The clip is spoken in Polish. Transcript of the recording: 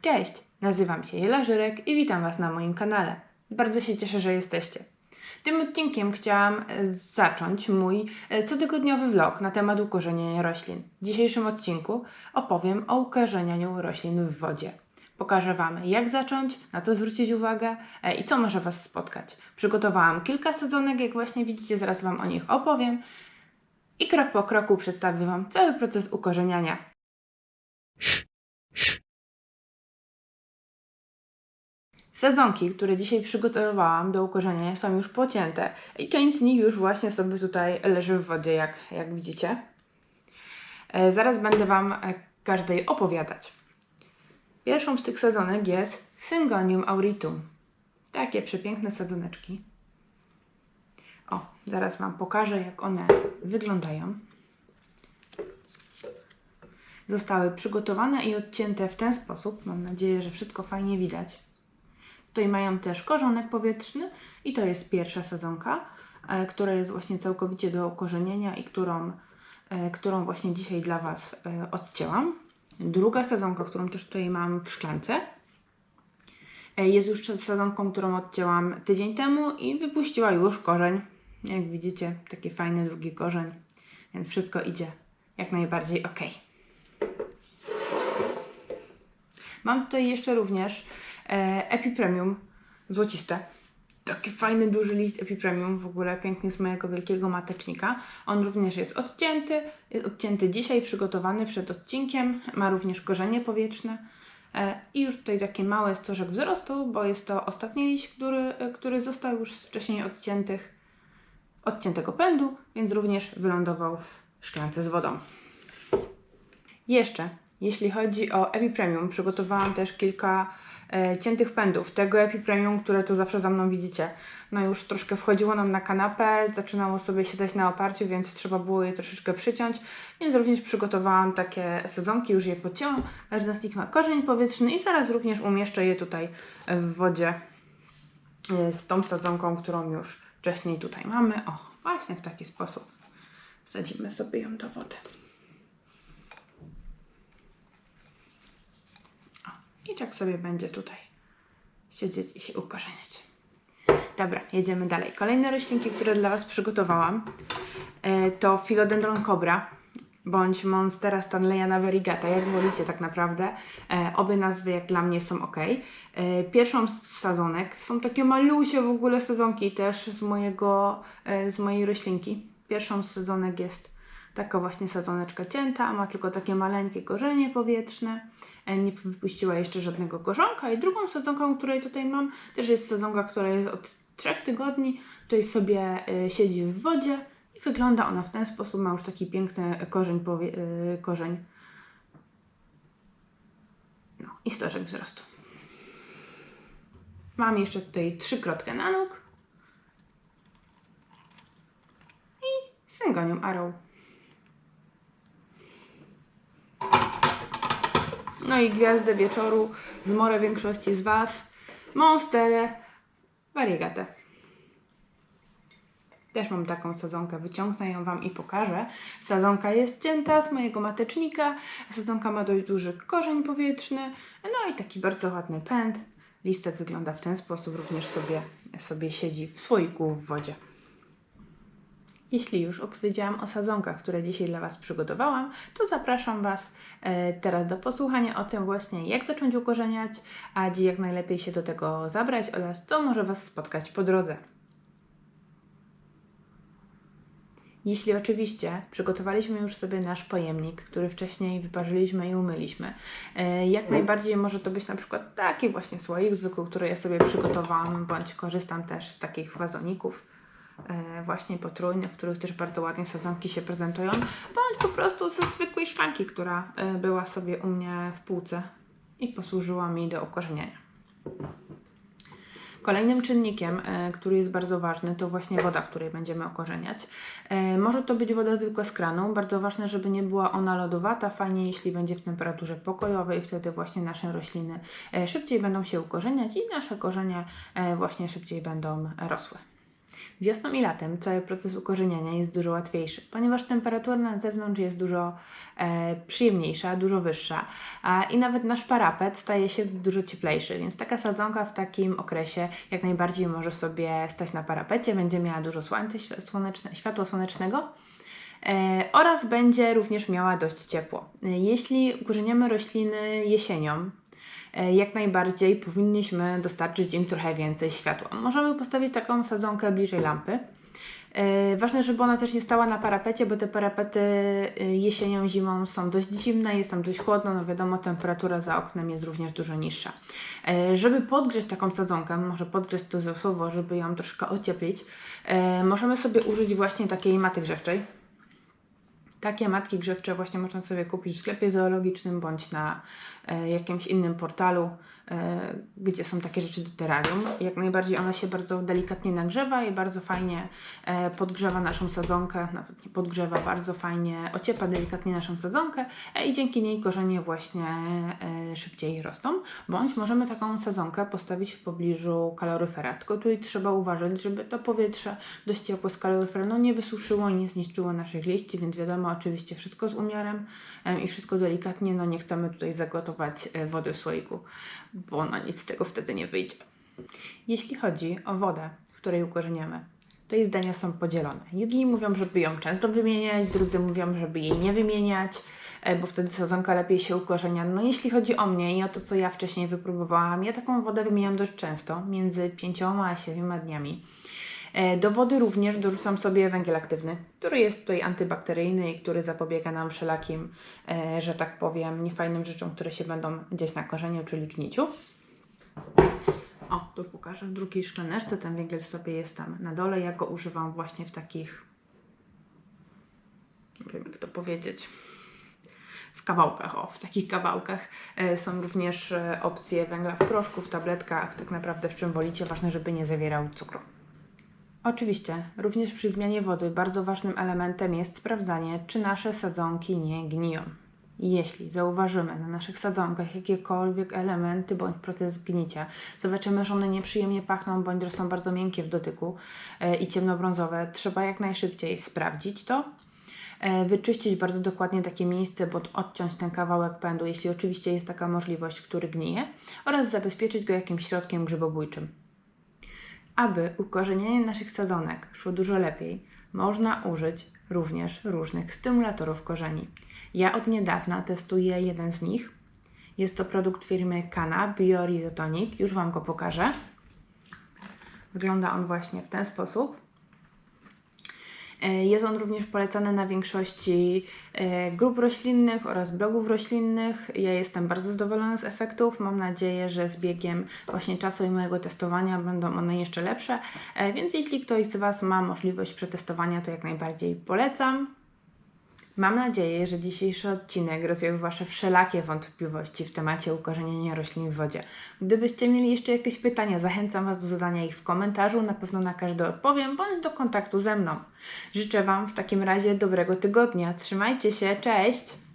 Cześć, nazywam się Jela Żyrek i witam Was na moim kanale. Bardzo się cieszę, że jesteście. Tym odcinkiem chciałam e, zacząć mój e, cotygodniowy vlog na temat ukorzeniania roślin. W dzisiejszym odcinku opowiem o ukorzenianiu roślin w wodzie. Pokażę Wam, jak zacząć, na co zwrócić uwagę e, i co może Was spotkać. Przygotowałam kilka sadzonek, jak właśnie widzicie, zaraz Wam o nich opowiem i krok po kroku przedstawię Wam cały proces ukorzeniania. Sadzonki, które dzisiaj przygotowałam do ukorzeniania są już pocięte i część z nich już właśnie sobie tutaj leży w wodzie, jak, jak widzicie. E, zaraz będę Wam e, każdej opowiadać. Pierwszą z tych sadzonek jest Syngonium auritum. Takie przepiękne sadzoneczki. O, zaraz Wam pokażę, jak one wyglądają. Zostały przygotowane i odcięte w ten sposób. Mam nadzieję, że wszystko fajnie widać. Tutaj mają też korzonek powietrzny i to jest pierwsza sadzonka, e, która jest właśnie całkowicie do ukorzenienia i którą, e, którą właśnie dzisiaj dla Was e, odcięłam. Druga sadzonka, którą też tutaj mam w szklance, jest już sadzonką, którą odcięłam tydzień temu i wypuściła już korzeń. Jak widzicie, taki fajny drugi korzeń, więc wszystko idzie jak najbardziej ok. Mam tutaj jeszcze również Epi Premium złociste. Taki fajny, duży liść Epi Premium, w ogóle piękny z mojego wielkiego matecznika. On również jest odcięty, jest odcięty dzisiaj, przygotowany przed odcinkiem. Ma również korzenie powietrzne. E, I już tutaj takie małe stożek wzrostu, bo jest to ostatni liść, który, e, który został już z wcześniej odciętych, odciętego pędu, więc również wylądował w szklance z wodą. Jeszcze, jeśli chodzi o Epi Premium, przygotowałam też kilka e, ciętych pędów. Tego Epi Premium, które tu zawsze za mną widzicie. No już troszkę wchodziło nam na kanapę, zaczynało sobie siadać na oparciu, więc trzeba było je troszeczkę przyciąć. Więc również przygotowałam takie sezonki, już je pocięłam. Każda z nich ma korzeń powietrzny i zaraz również umieszczę je tutaj w wodzie e, z tą sadzonką, którą już wcześniej tutaj mamy. O, właśnie w taki sposób wsadzimy sobie ją do wody. I tak sobie będzie tutaj siedzieć i się ukorzeniać. Dobra, jedziemy dalej. Kolejne roślinki, które dla Was przygotowałam, e, to Philodendron Cobra bądź Monstera Stanleyana Variegata, jak wolicie tak naprawdę. E, obie nazwy jak dla mnie są ok. E, pierwszą z sadzonek są takie malusie w ogóle sadzonki też z, mojego, z mojej roślinki. Pierwszą z sadzonek jest taka właśnie sadzoneczka cięta, ma tylko takie maleńkie korzenie powietrzne, e, nie wypuściła jeszcze żadnego korzonka. I drugą sadzonką, której tutaj mam, też jest sadzonka, która jest od 3 tygodni, tutaj sobie e, siedzi w wodzie i wygląda ona w ten sposób, ma już taki piękny korzeń, powie, e, korzeń. No i stożek wzrostu. Mam jeszcze tutaj trzykrotkę na nóg. I syngonium arrow. No i gwiazdę wieczoru z more większości z Was. Monsterę Variegatę. Też mam taką sadzonkę, wyciągnę ją Wam i pokażę. Sadzonka jest cięta z mojego matecznika. Sadzonka ma dość duży korzeń powietrzny. No i taki bardzo ładny pęd. Listek wygląda w ten sposób, również sobie, sobie siedzi w słoiku w wodzie. Jeśli już opowiedziałam o sadzonkach, które dzisiaj dla Was przygotowałam, to zapraszam Was e, teraz do posłuchania o tym właśnie, jak zacząć ukorzeniać, a jak najlepiej się do tego zabrać oraz co może Was spotkać po drodze. Jeśli oczywiście przygotowaliśmy już sobie nasz pojemnik, który wcześniej wyparzyliśmy i umyliśmy, e, jak najbardziej może to być na przykład taki właśnie słoik zwykły, który ja sobie przygotowałam, bądź korzystam też z takich wazoników właśnie potrójnych, w których też bardzo ładnie sadzonki się prezentują, bądź po prostu ze zwykłej szklanki, która e, była sobie u mnie w półce i posłużyła mi do ukorzeniania. Kolejnym czynnikiem, e, który jest bardzo ważny, to właśnie woda, w której będziemy okorzeniać. E, Może to być woda zwykła z kranu. Bardzo ważne, żeby nie była ona lodowata. Fajnie, jeśli będzie w temperaturze pokojowej, wtedy właśnie nasze rośliny e, szybciej będą się ukorzeniać i nasze korzenie e, właśnie szybciej będą rosły. Wiosną i latem cały proces ukorzeniania jest dużo łatwiejszy, ponieważ temperatura na zewnątrz jest dużo e, przyjemniejsza, dużo wyższa a, i nawet nasz parapet staje się dużo cieplejszy, więc taka sadzonka w takim okresie jak najbardziej może sobie stać na parapecie, będzie miała dużo słoneczne, światła słonecznego. E, oraz będzie również miała dość ciepło. E, Jeśli ukorzeniamy rośliny jesienią, jak najbardziej powinniśmy dostarczyć im trochę więcej światła. Możemy postawić taką sadzonkę bliżej lampy. E, Ważne, żeby ona też nie stała na parapecie, bo te parapety e, jesienią, zimą są dość zimne, jest tam dość chłodno, no wiadomo, temperatura za oknem jest również dużo niższa. E, Żeby podgrzeć taką sadzonkę, może podgrzeć to słowo, żeby ją troszkę ocieplić, e, możemy sobie użyć właśnie takiej maty grzewczej. Takie matki grzewcze właśnie można sobie kupić w sklepie zoologicznym bądź na e, jakimś innym portalu, gdzie są takie rzeczy do terrarium. Jak najbardziej ona się bardzo delikatnie nagrzewa i bardzo fajnie e, podgrzewa naszą sadzonkę, nawet nie podgrzewa, bardzo fajnie ociepla delikatnie naszą sadzonkę e, i dzięki niej korzenie właśnie e, szybciej rosną. Bądź możemy taką sadzonkę postawić w pobliżu kaloryfera, tylko tutaj trzeba uważać, żeby to powietrze dość ciepłe z kaloryfera no, nie wysuszyło, nie zniszczyło naszych liści, więc wiadomo, oczywiście wszystko z umiarem em, i wszystko delikatnie, no nie chcemy tutaj zagotować e, wody w słoiku, bo no nic z tego wtedy nie wyjdzie. Jeśli chodzi o wodę, w której ukorzeniamy, to jej zdania są podzielone. Jedni mówią, żeby ją często wymieniać, drudzy mówią, żeby jej nie wymieniać, e, bo wtedy sadzonka lepiej się ukorzenia. No jeśli chodzi o mnie i o to, co ja wcześniej wypróbowałam, ja taką wodę wymieniam dość często, między 5 a 7 dniami. E, Do wody również dorzucam sobie węgiel aktywny, który jest tutaj antybakteryjny i który zapobiega nam wszelakim, e, że tak powiem, niefajnym rzeczom, które się będą dziać na korzeniu, czyli gniciu. O, tu pokażę w drugiej szklaneczce. Ten węgiel sobie jest tam na dole. Ja go używam właśnie w takich, nie wiem jak to powiedzieć, w kawałkach. O, w takich kawałkach e, są również opcje węgla w proszku, w tabletkach, tak naprawdę w czym wolicie. Ważne, żeby nie zawierał cukru. Oczywiście, również przy zmianie wody bardzo ważnym elementem jest sprawdzanie, czy nasze sadzonki nie gniją. Jeśli zauważymy na naszych sadzonkach jakiekolwiek elementy bądź proces gnicia, zobaczymy, że one nieprzyjemnie pachną bądź są bardzo miękkie w dotyku e, i ciemnobrązowe, trzeba jak najszybciej sprawdzić to, e, wyczyścić bardzo dokładnie takie miejsce, bądź odciąć ten kawałek pędu, jeśli oczywiście jest taka możliwość, który gnije, oraz zabezpieczyć go jakimś środkiem grzybobójczym. Aby ukorzenienie naszych sadzonek szło dużo lepiej, można użyć również różnych stymulatorów korzeni. Ja od niedawna testuję jeden z nich. Jest to produkt firmy Kana Biorizotonic. Już Wam go pokażę. Wygląda on właśnie w ten sposób. E, Jest on również polecany na większości e, grup roślinnych oraz blogów roślinnych. Ja jestem bardzo zadowolona z efektów. Mam nadzieję, że z biegiem właśnie czasu i mojego testowania będą one jeszcze lepsze. E, Więc jeśli ktoś z Was ma możliwość przetestowania, to jak najbardziej polecam. Mam nadzieję, że dzisiejszy odcinek rozwiał Wasze wszelakie wątpliwości w temacie ukorzeniania roślin w wodzie. Gdybyście mieli jeszcze jakieś pytania, zachęcam Was do zadania ich w komentarzu, na pewno na każde odpowiem, bądź do kontaktu ze mną. Życzę Wam w takim razie dobrego tygodnia. Trzymajcie się, cześć!